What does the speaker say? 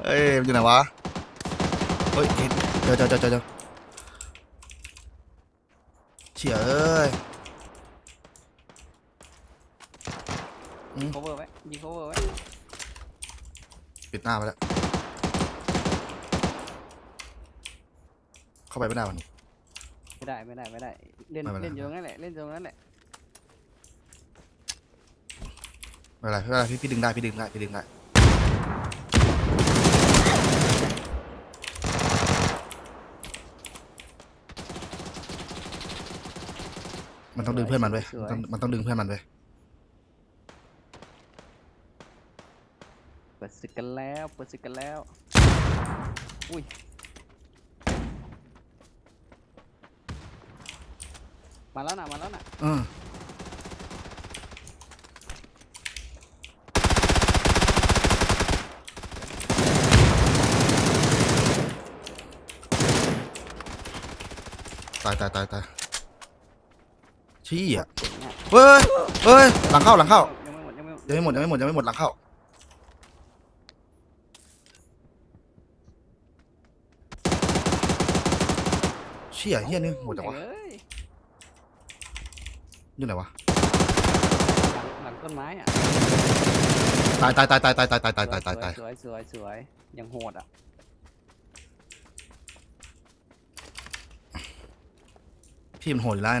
เอ้ยมันอยู่ไหนวะ เฮ้ยเห็นเจอเจอเจอเจอเจอเฉียเอ้ย ยิง cover ไว้ยิง cover ไว้ปิดหน้าไปแล้ว เข้าไปไม่ได้วันนี้ไม่ได้ไม่ได้ไม่ได้เล่นไม่เป็นไร เล่นอยู่ตรงนั้นแหละเล่นอยู่ตรงนั้นแหละไม่เป็นไรไม่เป็นไรพี่พี่ดึงได้พี่ดึงได้พี่ดึงได้ มันต้องดึงเพื่อนมันไว้ยมันต้องมันต้องดึงเพื่อนมันไว้ยเปิดศึกกันแล้วเปิดศึกกันแล้ว อุ้ย มาแล้วนะมาแล้วนะเออตายตายตายตาย ชี้อะเจ๋งอะเฮ้ยเฮ้ยหลังเข้าหลังเข้ายังไม่หมดยังไม่หมดยังไม่หมดยังไม่หมดยังไม่หมดหลังเข้าเชี่ยเฮียนี่หมดจังวะเอ้ยอยู่ไหนวะหลังหลังต้นไม้อะตายตายตายตายตายตายตายตายตายตายตายสวยสวยสวยยังโหดอะพี่มันโหดอยู่แล้วไอ้นะ